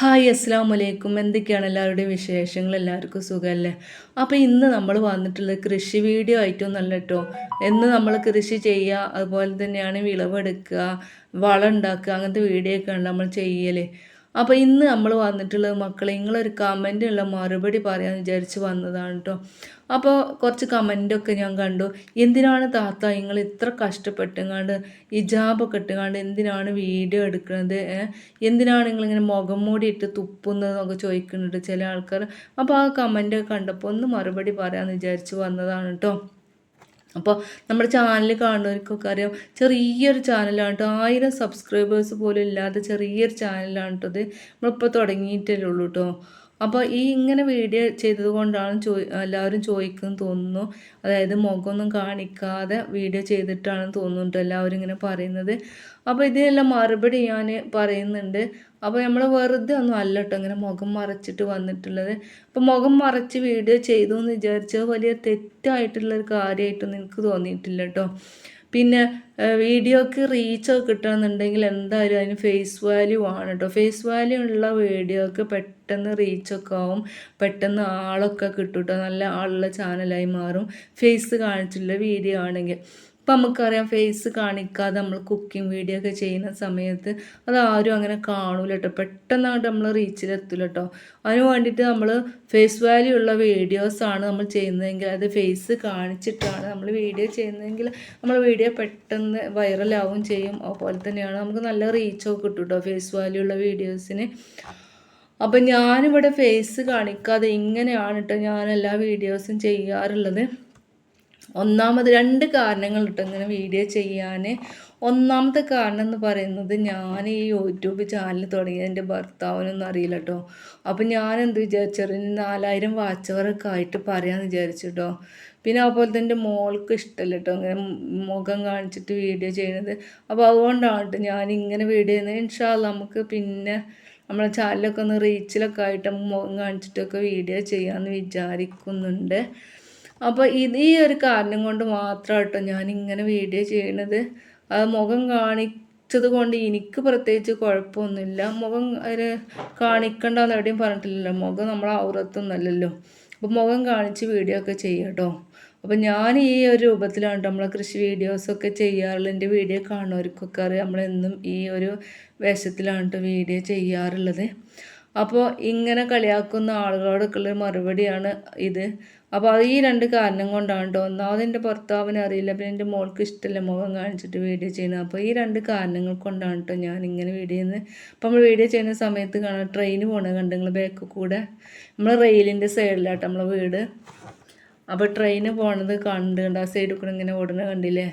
Hi അസ്സാം വലൈക്കും എന്തൊക്കെയാണ് എല്ലാവരുടെയും വിശേഷങ്ങൾ? എല്ലാവർക്കും സുഖമല്ലേ? അപ്പോൾ ഇന്ന് നമ്മൾ വന്നിട്ടുള്ളത് കൃഷി വീഡിയോ ആയിട്ടൊന്നല്ല കേട്ടോ എന്ന് നമ്മൾ കൃഷി ചെയ്യുക അതുപോലെ തന്നെയാണ് വിളവെടുക്കുക വളം ഉണ്ടാക്കുക അങ്ങനത്തെ വീഡിയോ ഒക്കെയാണ് നമ്മൾ ചെയ്യൽ അപ്പോൾ ഇന്ന് നമ്മൾ വന്നിട്ടുള്ളത് മക്കളെ നിങ്ങളൊരു കമന്റുള്ള മറുപടി പറയാമെന്ന് വിചാരിച്ച് വന്നതാണ് കേട്ടോ അപ്പോൾ കുറച്ച് കമന്റൊക്കെ ഞാൻ കണ്ടു. എന്തിനാണ് താത്ത നിങ്ങൾ ഇത്ര കഷ്ടപ്പെട്ടുങ്ങാണ്ട് ഇജാബൊക്കെ ഇട്ടുങ്ങാണ്ട് എന്തിനാണ് വീഡിയോ എടുക്കുന്നത് എന്തിനാണ് നിങ്ങളിങ്ങനെ മുഖം മൂടി ഇട്ട് തുപ്പുന്നതെന്നൊക്കെ ചോദിക്കുന്നുണ്ട് ചില ആൾക്കാർ അപ്പോൾ ആ കമന്റൊക്കെ കണ്ടപ്പോൾ ഒന്ന് മറുപടി പറയാമെന്ന് വിചാരിച്ച് വന്നതാണ് കേട്ടോ അപ്പോൾ നമ്മുടെ ചാനൽ കാണുന്നവർക്കൊക്കെ അറിയാം ചെറിയൊരു ചാനലാണ് കേട്ടോ ആയിരം സബ്സ്ക്രൈബേഴ്സ് പോലും ഇല്ലാത്ത ചെറിയൊരു ചാനലാണ് കേട്ടോ ഇത്. നമ്മളിപ്പോൾ തുടങ്ങിയിട്ടല്ലേ ഉള്ളൂ കേട്ടോ അപ്പോൾ ഈ ഇങ്ങനെ വീഡിയോ ചെയ്തത് കൊണ്ടാണ് ചോ എല്ലാവരും ചോദിക്കുന്നു തോന്നുന്നു. അതായത് മുഖമൊന്നും കാണിക്കാതെ വീഡിയോ ചെയ്തിട്ടാണെന്ന് തോന്നുന്നുണ്ട് എല്ലാവരും ഇങ്ങനെ പറയുന്നത്. അപ്പോൾ ഇതിനെല്ലാം മറുപടി ഞാൻ പറയുന്നുണ്ട്. അപ്പോൾ നമ്മൾ വെറുതെ ഒന്നും അല്ല കേട്ടോ ഇങ്ങനെ മുഖം മറച്ചിട്ട് വന്നിട്ടുള്ളത്. അപ്പോൾ മുഖം മറച്ച് വീഡിയോ ചെയ്തു എന്ന് വിചാരിച്ചത് വലിയ തെറ്റായിട്ടുള്ളൊരു കാര്യമായിട്ടൊന്നും എനിക്ക് തോന്നിയിട്ടില്ല കേട്ടോ പിന്നെ വീഡിയോക്ക് റീച്ചൊക്കെ കിട്ടണമെന്നുണ്ടെങ്കിൽ എന്തായാലും അതിന് ഫേസ് വാല്യൂ ആണ് കേട്ടോ ഫേസ് വാല്യൂ ഉള്ള വീഡിയോക്ക് പെട്ടെന്ന് റീച്ചൊക്കെ ആവും. പെട്ടെന്ന് ആളൊക്കെ കിട്ടും കേട്ടോ നല്ല ആളുള്ള ചാനലായി മാറും. ഫേസ് കാണിച്ചിട്ടുള്ള വീഡിയോ ആണെങ്കിൽ. ഇപ്പം നമുക്കറിയാം ഫേസ് കാണിക്കാതെ നമ്മൾ കുക്കിംഗ് വീഡിയോ ഒക്കെ ചെയ്യുന്ന സമയത്ത് അതാരും അങ്ങനെ കാണൂല കേട്ടോ പെട്ടെന്നായിട്ട് നമ്മൾ റീച്ചിലെത്തില്ല കേട്ടോ അതിന് വേണ്ടിയിട്ട് നമ്മൾ ഫേസ് വാല്യൂ ഉള്ള വീഡിയോസാണ് നമ്മൾ ചെയ്യുന്നതെങ്കിൽ അത് ഫേസ് കാണിച്ചിട്ടാണ് നമ്മൾ വീഡിയോ ചെയ്യുന്നതെങ്കിൽ നമ്മൾ വീഡിയോ പെട്ടെന്ന് വൈറലാവും ചെയ്യും. അതുപോലെ തന്നെയാണ് നമുക്ക് നല്ല റീച്ചൊക്കെ കിട്ടും കേട്ടോ ഫേസ് വാല്യൂ ഉള്ള വീഡിയോസിന് അപ്പം ഞാനിവിടെ ഫേസ് കാണിക്കാതെ ഇങ്ങനെയാണ് കേട്ടോ ഞാൻ എല്ലാ വീഡിയോസും ചെയ്യാറുള്ളത്. ഒന്നാമത് രണ്ട് കാരണങ്ങൾ കേട്ടോ ഇങ്ങനെ വീഡിയോ ചെയ്യാൻ ഒന്നാമത്തെ കാരണം എന്ന് പറയുന്നത് ഞാൻ ഈ യൂട്യൂബ് ചാനൽ തുടങ്ങിയത് എന്റെ ഭർത്താവിനൊന്നും അറിയില്ല കേട്ടോ അപ്പം ഞാൻ എന്ത് വിചാരിച്ചു നാലായിരം വാച്ചവറൊക്കെ ആയിട്ട് പറയാമെന്ന് വിചാരിച്ചു കേട്ടോ പിന്നെ അതുപോലെ തന്നെ മോൾക്ക് ഇഷ്ടമല്ല കേട്ടോ ഇങ്ങനെ മുഖം കാണിച്ചിട്ട് വീഡിയോ ചെയ്യുന്നത്. അപ്പോൾ അതുകൊണ്ടാണ് കേട്ടോ ഞാൻ ഇങ്ങനെ വീഡിയോ ചെയ്യുന്നത് ഇൻഷാല്ല നമുക്ക് പിന്നെ നമ്മളെ ചാനലൊക്കെ ഒന്ന് റീച്ചിലൊക്കെ ആയിട്ട് മുഖം കാണിച്ചിട്ടൊക്കെ വീഡിയോ ചെയ്യാമെന്ന് വിചാരിക്കുന്നുണ്ട്. അപ്പോൾ ഇത് ഈ ഒരു കാരണം കൊണ്ട് മാത്രമാട്ടോ ഞാനിങ്ങനെ വീഡിയോ ചെയ്യണത്. അത് മുഖം കാണിച്ചത് കൊണ്ട് എനിക്ക് പ്രത്യേകിച്ച് കുഴപ്പമൊന്നുമില്ല. മുഖം ഒരു കാണിക്കണ്ടെന്ന് എവിടെയും പറഞ്ഞിട്ടില്ലല്ലോ. മുഖം നമ്മളെ ഔറത്തൊന്നുമല്ലല്ലോ. അപ്പോൾ മുഖം കാണിച്ച് വീഡിയോ ഒക്കെ ചെയ്യാം കേട്ടോ അപ്പോൾ ഞാൻ ഈ ഒരു രൂപത്തിലാണ് നമ്മളെ കൃഷി വീഡിയോസൊക്കെ ചെയ്യാറുള്ളത്. എന്റെ വീഡിയോ കാണുന്നവർക്കൊക്കെ അറിയാം. നമ്മളെന്നും ഈ ഒരു വേഷത്തിലാണ് വീഡിയോ ചെയ്യാറുള്ളത്. അപ്പോൾ ഇങ്ങനെ കളിയാക്കുന്ന ആളുകളോടൊക്കെയുള്ള മറുപടിയാണ് ഇത്. അപ്പോൾ അത് ഈ രണ്ട് കാരണം കൊണ്ടാണ് കേട്ടോ ഒന്നാമത് എന്റെ ഭർത്താവിനെ അറിയില്ല പിന്നെ എന്റെ മോൾക്ക് ഇഷ്ടമല്ല മുഖം കാണിച്ചിട്ട് വീഡിയോ ചെയ്യുന്നത്. അപ്പോൾ ഈ രണ്ട് കാരണങ്ങൾ കൊണ്ടാണ് കേട്ടോ ഞാൻ ഇങ്ങനെ വീഡിയോ ചെയ്യുന്നത്. അപ്പോൾ നമ്മൾ വീഡിയോ ചെയ്യുന്ന സമയത്ത് കാണാം ട്രെയിൻ പോകണ കണ്ടെങ്കിൽ ബാക്ക് കൂടെ. നമ്മൾ റെയിലിന്റെ സൈഡിലാട്ടോ നമ്മളെ വീട്. അപ്പോൾ ട്രെയിന് പോണത് കണ്ടുകൊണ്ട് കണ്ട് ആ സൈഡിൽ കൂടെ ഇങ്ങനെ ഓടുന്ന കണ്ടില്ലേ?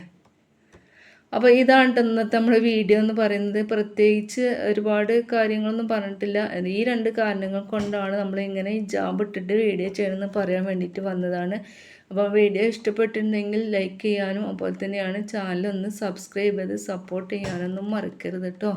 അപ്പോൾ ഇതാണ് ഇന്നത്തെ നമ്മുടെ വീഡിയോ എന്ന് പറയുന്നത്. പ്രത്യേകിച്ച് ഒരുപാട് കാര്യങ്ങളൊന്നും പറഞ്ഞിട്ടില്ല. ഈ രണ്ട് കാരണങ്ങൾ കൊണ്ടാണ് നമ്മൾ ഇങ്ങനെ ജാബ് ഇട്ടിട്ട് വീഡിയോ ചെയ്യണമെന്ന് പറയാൻ വേണ്ടിയിട്ട് വന്നതാണ്. അപ്പോൾ വീഡിയോ ഇഷ്ടപ്പെട്ടിട്ടുണ്ടെങ്കിൽ ലൈക്ക് ചെയ്യാനും അതുപോലെ തന്നെയാണ് ചാനൽ ഒന്ന് സബ്സ്ക്രൈബ് ചെയ്ത് സപ്പോർട്ട് ചെയ്യാനൊന്നും മറക്കരുത് കേട്ടോ.